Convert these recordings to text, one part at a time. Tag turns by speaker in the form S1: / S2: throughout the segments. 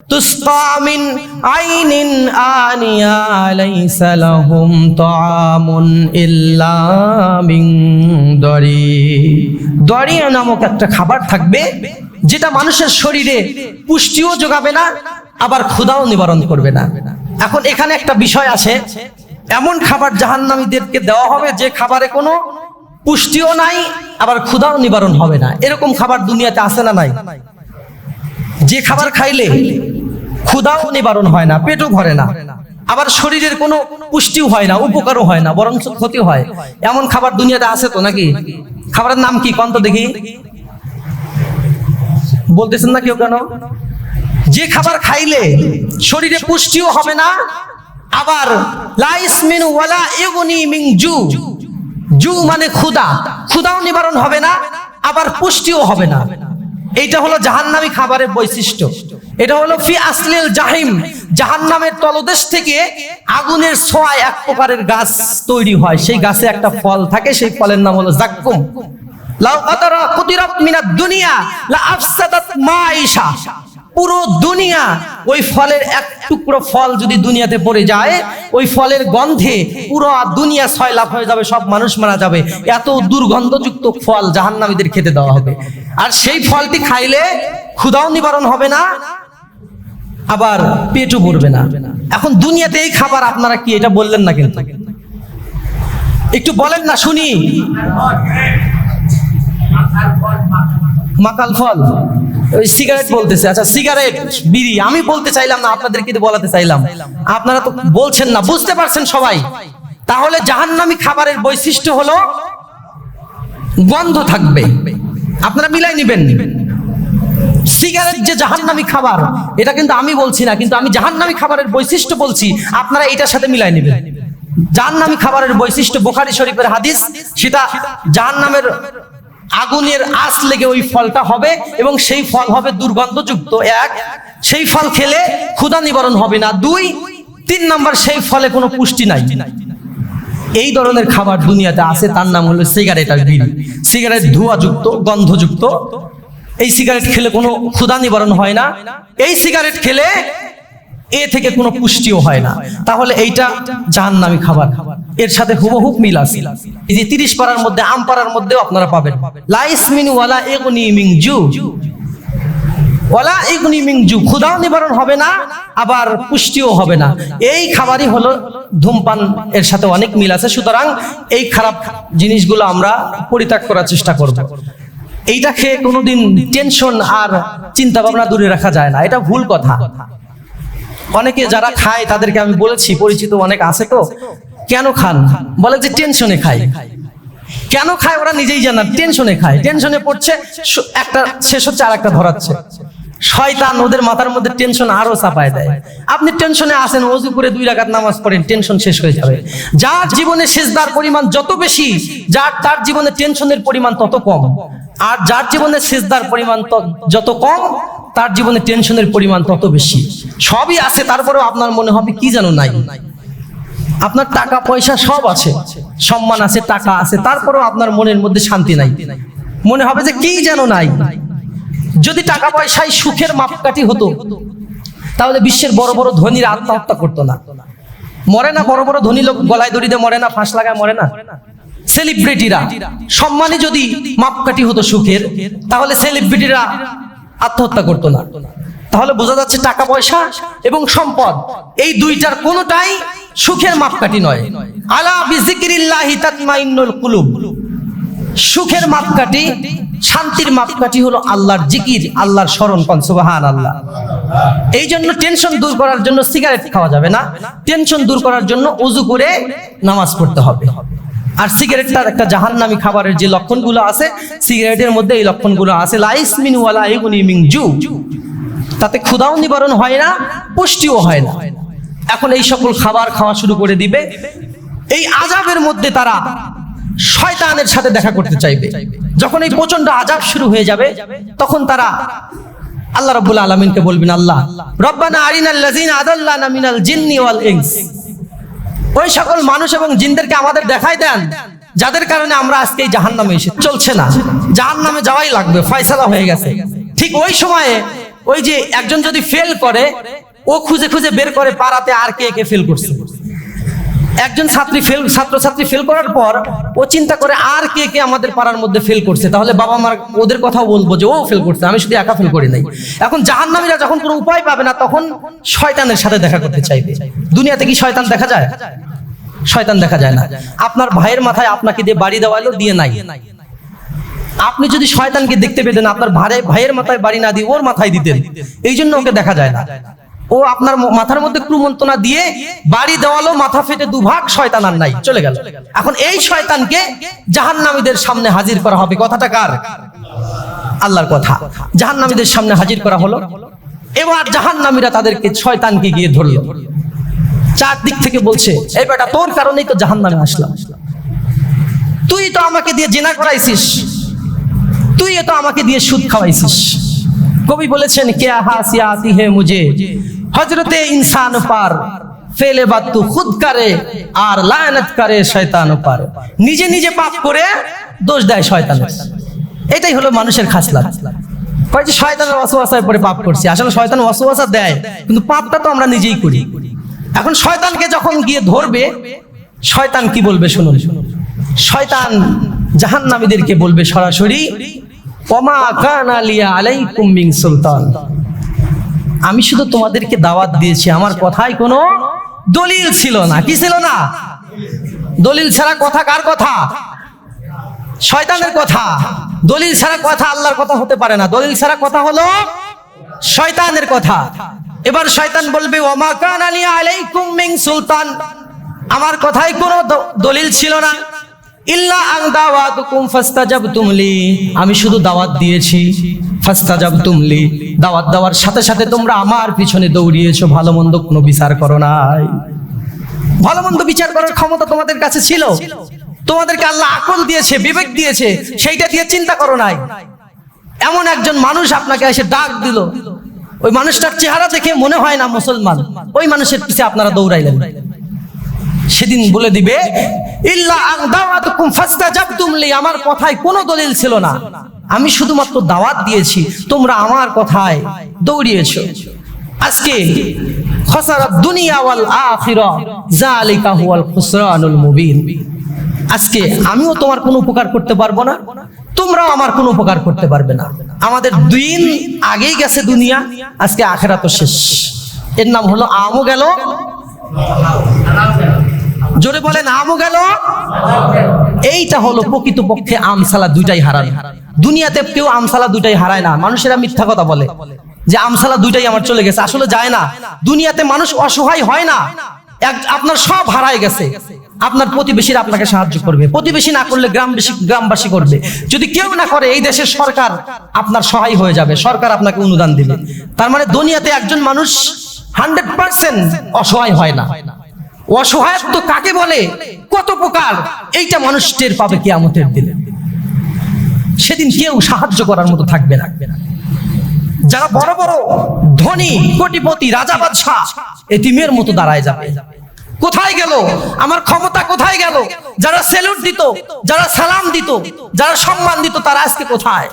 S1: تسقى من عين آنية ليس لهم طعام إلا من ضريع দরিয়া নামক একটা খাবার থাকবে যেটা মানুষের শরীরে পুষ্টিও যোগাবে না আবার ক্ষুধাও নিবারণ করবে না এখন এখানে একটা বিষয় আছে এমন খাবার জাহান্নামীদেরকে দেওয়া হবে যে খাবারে কোনো পুষ্টিও নাই আবার ক্ষুধাও নিবারণ হবে না এরকম খাবার দুনিয়াতে আসে না নাই যে খাবার খাইলে ক্ষুধাও নিবারণ হয় না, পেটও ভরে না। আবার শরীরের কোনো পুষ্টিও হয় না, উপকারও হয় না বরং ক্ষতি হয়। এমন খাবার দুনিয়াতে আছে তো নাকি? খাবারের নাম কি? কন্ত দেখি। বলতেছেন না কেউ কেন? যে খাবার খাইলে শরীরে পুষ্টিও হবে না, আবার লাইস মিন ওয়ালা জু। জু মানে ক্ষুধা। ক্ষুধাও নিবারণ হবে না, আবার পুষ্টিও হবে না। এইটা হলো জাহান্নামী খাবারের বৈশিষ্ট্য। এটা হলো ফি আসলিল জাহিম। জাহান্নামের তলদেশ থেকে আগুনের ছোঁয়ায় এক প্রকারের গাছ তৈরি হয়। সেই গাছে একটা ফল থাকে, সেই ফলের নাম হলো জাক্কুম। পুরো দুনিয়া ওই ফলের এক টুকরো ফল যদি দুনিয়াতে পড়ে যায়, ওই ফলের গন্ধে পুরো দুনিয়া ছয় লাভ হয়ে যাবে, সব মানুষ মারা যাবে। এত দুর্গন্ধযুক্ত ফল জাহান্নামীদের খেতে দেওয়া হবে। আর সেই ফলটি খাইলে ক্ষুধাও নিবারণ হবে না, আবার পেটও ভরবে না। এখন দুনিয়াতে এই খাবার আপনারা কি এটা বললেন না কিন্তু? একটু বলেন না, শুনি। মাকাল ফল। ওই সিগারেট বলতেছে আচ্ছা সিগারেট বিড়ি আমি বলতে চাইলাম না আপনাদের কিন্তু বলাতে চাইলাম। আপনারা তো বলছেন না বুঝতে পারছেন সবাই। তাহলে জাহান্নামী খাবারের বৈশিষ্ট্য হলো গন্ধ থাকবে। আপনারা মিলাই নিবেন। সিগারেট যে জাহান্নামী খাবার এটা কিন্তু আমি বলছি না কিন্তু আমি জাহান্নামী খাবারের বৈশিষ্ট্য বলছি আপনারা এটার সাথে মিলাই নেবেন। জাহান্নামী খাবারের বৈশিষ্ট্য বোখারি শরীফের হাদিস সেটা জাহান্নামের আগুনের আঁচ লেগে ওই ফলটা হবে এবং সেই ফল হবে দুর্গন্ধযুক্ত এক। সেই ফল খেলে ক্ষুধা নিবারণ হবে না। দুই, তিন নাম্বার সেই ফলে কোনো পুষ্টি নাই। এই ধরনের খাবার দুনিয়াতে আছে, তার নাম হলো সিগারেট আর বিড়ি। সিগারেট ধোঁয়াযুক্ত, গন্ধযুক্ত। এই সিগারেট খেলে কোনো ক্ষুধা নিবারণ হয় না। এই সিগারেট খেলে এ থেকে কোনো পুষ্টিও হয় না। তাহলে এইটা জাহান্নামী খাবার। এর সাথে হুবহুব মিল আছে। এই যে তিরিশ পাড়ার মধ্যে, আম পাড়ার মধ্যেও আপনারা পাবেন। লাইস মিন ওয়ালা এগুনি মিং জু ওয়ালা এগুনি মিং জু ক্ষুধাও নিবারণ হবে না, আবার পুষ্টিও হবে না। এই খাবারই হলো ধূমপান, এর সাথে অনেক মিল আছে। সুতরাং এই খারাপ জিনিসগুলো আমরা পরিত্যাগ করার চেষ্টা করব। এইটা খেয়ে কোনোদিন টেনশন আর চিন্তা ভাবনা দূরে রাখা যায় না। এটা ভুল কথা। অনেকে যারা খায়, তাদেরকে আমি বলেছি, পরিচিত অনেক আছে তো। কেন খান? বলে যে টেনশনে খাই। কেন খায়? ওরা নিজেই জানা টেনশনে খায়। টেনশনে পড়ছে একটা শেষ হচ্ছে আর একটা ধরাচ্ছে। শয়তান ওদের মাথার মধ্যে টেনশন আরও চাপায় দেয়। আপনি টেনশনে আসেন, অজু করে দুই রাকাত নামাজ পড়েন, টেনশন শেষ হয়ে যাবে। যার জীবনে সেজদার পরিমাণ যত বেশি, যার, তার জীবনে টেনশনের পরিমাণ তত কম। আর যার জীবনে সেজদার পরিমাণ যত কম, তার জীবনে টেনশনের পরিমাণ তত বেশি। সবই আছে, তারপরেও আপনার মনে হবে কি যেন নাই। আপনার টাকা, পয়সা সব আছে। সম্মান আছে, টাকা আছে। তারপরেও আপনার মনের মধ্যে শান্তি নাই। মনে হবে যে কি যেন নাই। যদি টাকা, পয়সায় সুখের মাপকাঠি হতো, তাহলে বিশ্বের বড় বড় ধনীরা আত্মহত্যা করতো না। মরে না, বড় বড় ধনী লোক গলায় দড়িতে মরে না, ফাঁস লাগায় মরে না। সেলিব্রিটিরা, সম্মানে যদি মাপকাঠি হতো সুখের, তাহলে সেলিব্রিটিরা আত্মহত্যা করতো না। তাহলে বোঝা যাচ্ছে টাকা, পয়সা এবং সম্পদ, এই দুইটার কোনোটাই সুখের মাপকাঠি নয়। আলা বিজিকিরিল্লাহি তাতমাইন্নুল কুলুব। সুখের মাপকাঠি, শান্তির মাপকাঠি হলো আল্লাহর জিকির, আল্লাহর স্মরণ কন সুবাহান আল্লাহ এই জন্য টেনশন দূর করার জন্য সিগারেট খাওয়া যাবে না। টেনশন দূর করার জন্য উজু করে নামাজ পড়তে হবে। আর সিগারেটটার একটা জাহান্নামী খাবারের যে লক্ষণগুলো আছে, সিগারেটের মধ্যে এই লক্ষণগুলো আছে, লাইস মিন ওয়ালা ইগুনি মিং জু তাতে ক্ষুধাও নিবারণ হয় না, পুষ্টিও হয় না। এখন এই সকল খাবার খাওয়া শুরু করে দিবে। এই আজাবের মধ্যে তারা শয়তানের সাথে দেখা করতে চাইবে। যখন এই প্রচণ্ড আজাব শুরু হয়ে যাবে, তখন তারা আল্লাহ রাব্বুল আলামিনকে বলবেন, আল্লাহ, রব্বানা আরিনাল লাযিনা আদাল্লানা মিনাল জিন্নি ওয়াল ইনস। ওই সকল মানুষ এবং জিনদেরকে আমাদের দেখাই দেন, যাদের কারণে আমরা আজকে এই জাহান্নামে এসে চলছে না। জাহান্নামে যাওয়াই লাগবে, ফয়সালা হয়ে গেছে। ঠিক ওই সময়ে ওই যে একজন যদি ফেল করে ও খুঁজে খুঁজে বের করে পাড়াতে আর কে কে ফেল করছে? একজন ছাত্রী ফেল ছাত্রছাত্রী ফেল করার পর ও চিন্তা করে আর কে কে আমাদের পাড়ার মধ্যে ফেল করছে। তাহলে বাবা মার, ওদের কথাও বলব যে ও ফেল করছে, আমি শুধু একা ফেল করি নাই। এখন জাহান্নামীরা যখন কোনো উপায় পাবে না, তখন শয়তানের সাথে দেখা করতে চাইবে। দুনিয়াতে কি শয়তান দেখা যায়? শয়তান দেখা যায় না। আপনার ভাইয়ের মাথায় আপনাকে দিয়ে বাড়ি দেওয়ালো, দিয়ে নাই। আপনি যদি শয়তানকে দেখতে পেতেন, আপনার ভাই ভাইয়ের মাথায় বাড়ি না দিয়ে ওর মাথায় দিতেন, এই জন্য ওকে দেখা যায় না। ও আপনার মাথার মধ্যে ক্রুমন্তনা দিয়ে বাড়ি দেওয়ালো, মাথা ফেটে দুভাগ শয়তান আর নাই, চলে গেল। এখন এই শয়তানকে জাহান্নামীদের সামনে হাজির করা হবে। কথাটা কার? আল্লাহর কথা। জাহান্নামীদের সামনে হাজির করা হলো। এবার জাহান্নামীরা তাদেরকে শয়তানকে গিয়ে ধরলো। চারদিক থেকে বলছে, এই বেটা, তোর কারণেই তো জাহান্নামে আসলাম। তুই তো আমাকে দিয়ে জেনা করাইছিস। তুই তো আমাকে দিয়ে সুদ খাওয়াইছিস। কবি বলেছেন কে হাসিয়া আতি হে মুঝে হজরতে ইনসান পার, ফেলে বাদ তু খুদ করে আর লায়নত করে শয়তান পার। নিজে নিজে পাপ করে দোষ দেয় শয়তান। এটাই হলো মানুষের খাসলা কয় যে শয়তানের অসুয়াশায় পরে পাপ করছি। আসলে শয়তান অসুয়াশা দেয়, কিন্তু পাপটা তো আমরা নিজেই করি। এখন শয়তানকে যখন গিয়ে ধরবে, শয়তান কি বলবে শুনুন? শয়তান জাহান্নামীদেরকে বলবে সরাসরি, ওমা কান আলিয়া আলাইকুম সুলতান। আমি শুধু তোমাদেরকে দাওয়াত দিয়েছি, আমার কথায় কোনো দলিল ছিল না। কি ছিল না? দলিল ছাড়া কথা কার কথা? শয়তানের কথা। দলিল ছাড়া কথা আল্লাহর কথা হতে পারে না। দলিল ছাড়া কথা হলো শয়তানের কথা। এবার শয়তান বলবে, ওমা কান আলিয়া আলাইকুম মিন সুলতান। আমার কথায় কোনো দলিল ছিল না। ইল্লা আং দাওয়াতুকুম ফাস্তাজাবতুম লি। আমি শুধু দাওয়াত দিয়েছি। ফাস্তাজাবতুম লি দাওয়াত দেওয়ার সাথে সাথে তোমরা আমার পিছনে দৌড়িয়েছো। ভালো মন্দ কোনো বিচার করো নাই। ভালো মন্দ বিচার করার ক্ষমতা তোমাদের কাছে ছিল। তোমাদেরকে আল্লাহ আকল দিয়েছে, বিবেক দিয়েছে, সেইটা দিয়ে চিন্তা করো নাই। এমন একজন মানুষ আপনাকে এসে ডাক দিল। ওই মানুষটার চেহারা দেখে মনে হয় না মুসলমান। ওই মানুষের পিছে আপনারা দৌড়াইলেন। সেদিন বলে দিবে, ইল্লা আমার কথায় কোনো দলিল ছিল না। আমি শুধুমাত্র দাওয়াত দিয়েছি, তোমরা আমার কথায় দৌড়িয়েছ। আজকে খসারাত দুনিয়া ওয়াল আখিরা জালিকা হুয়াল খুসরানুল মুবিন। আজকে আমিও তোমার কোনো উপকার করতে পারব না, তোমরাও আমার কোনো উপকার করতে পারবে না। আমাদের দিন আগেই গেছে দুনিয়া, আজকে আখেরা তো শেষ। এর নাম হলো আমও গেল, জোরে বলেন, আমও গেল। এইটা হলো প্রকৃতপক্ষে আমসালা দুইটাই হারায় দুনিয়াতে কেউ আমসালা দুইটাই হারায় না, মানুষেরা মিথ্যা কথা বলে। যে আমসালা দুইটাই আমার চলে গেছে, আসলে যায় না। দুনিয়াতে মানুষ অসহায় হয় না, এক- আপনার সব হারায় গেছে। আপনার প্রতিবেশীরা আপনাকে সাহায্য করবে। প্রতিবেশী না করলে গ্রামবাসী গ্রামবাসী করবে। যদি কেউ না করে, এই দেশের সরকার আপনার সহায় হয়ে যাবে, সরকার আপনাকে অনুদান দিবে। তার মানে দুনিয়াতে একজন মানুষ হান্ড্রেড পার্সেন্ট অসহায় হয় না। অসহায়ত্ব কাকে বলে? কত প্রকার? এইটা মানুষ টের পাবে কিয়ামতের দিনে। সেদিন কেউ সাহায্য করার মতো থাকবে না। যারা বড় বড় ধনী, কোটিপতি, রাজা বাদশাহ, এতিমের মতো দাঁড়ায় যাবে। কোথায় গেল? আমার ক্ষমতা কোথায় গেল? যারা সেলুট দিত, যারা সালাম দিত, যারা সম্মান দিত, তারা আজকে কোথায়?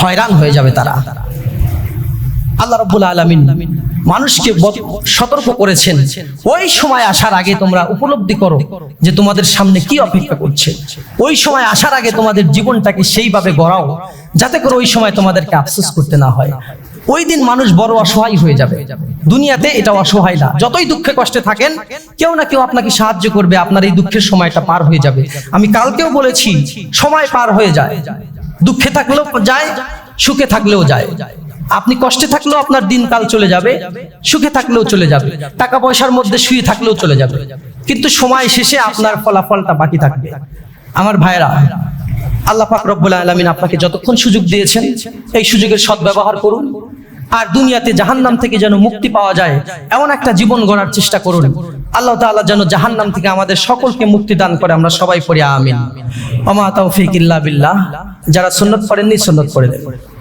S1: হয়রান হয়ে যাবে তারা। আল্লাহ রব্বুল আলমিন মানুষকে সতর্ক করেছেন। ওই সময় আসার আগে তোমরা উপলব্ধি করো যে তোমাদের সামনে কি অপেক্ষা করছে। ওই সময় আসার আগে তোমাদের জীবনটাকে সেইভাবে গড়াও, যাতে করে ওই সময় তোমাদেরকে আফসোস করতে না হয়। ওই দিন মানুষ বড় অসহায় হয়ে যাবে। দুনিয়াতে এটা অসহায় না। যতই দুঃখে কষ্টে থাকেন, কেউ না কেউ আপনাকে সাহায্য করবে, আপনার এই দুঃখের সময়টা পার হয়ে যাবে। আমি কালকেও বলেছি, সময় পার হয়ে যায়। দুঃখে থাকলেও যায়, সুখে থাকলেও যায়। আপনি কষ্টে থাকলেও আপনার দিনকাল চলে যাবে, সুখে থাকলেও চলে যাবে টাকা পয়সার মধ্যে শুয়ে থাকলেও চলে যাবে। কিন্তু সময় শেষে আপনার ফলাফলটা বাকি থাকবে। আমার ভাইরা আল্লাহ পাক রব্বুল আলামিন আপনাকে যতক্ষণ সুযোগ দিয়েছেন, এই সুযোগের সদ্ব্যবহার করুন। আর দুনিয়াতে জাহান্নাম থেকে যেন মুক্তি পাওয়া যায়, এমন একটা জীবন গড়ার চেষ্টা করুন। আল্লাহ তাআলা যেন জাহান্নাম থেকে আমাদের সকলকে মুক্তি দান করে, আমরা সবাই পড়ি, আমিন। ওমা তৌফিক ইল্লা বিল্লাহ। যারা সুন্নত পড়েননি, সুন্নত পড়ে দেবেন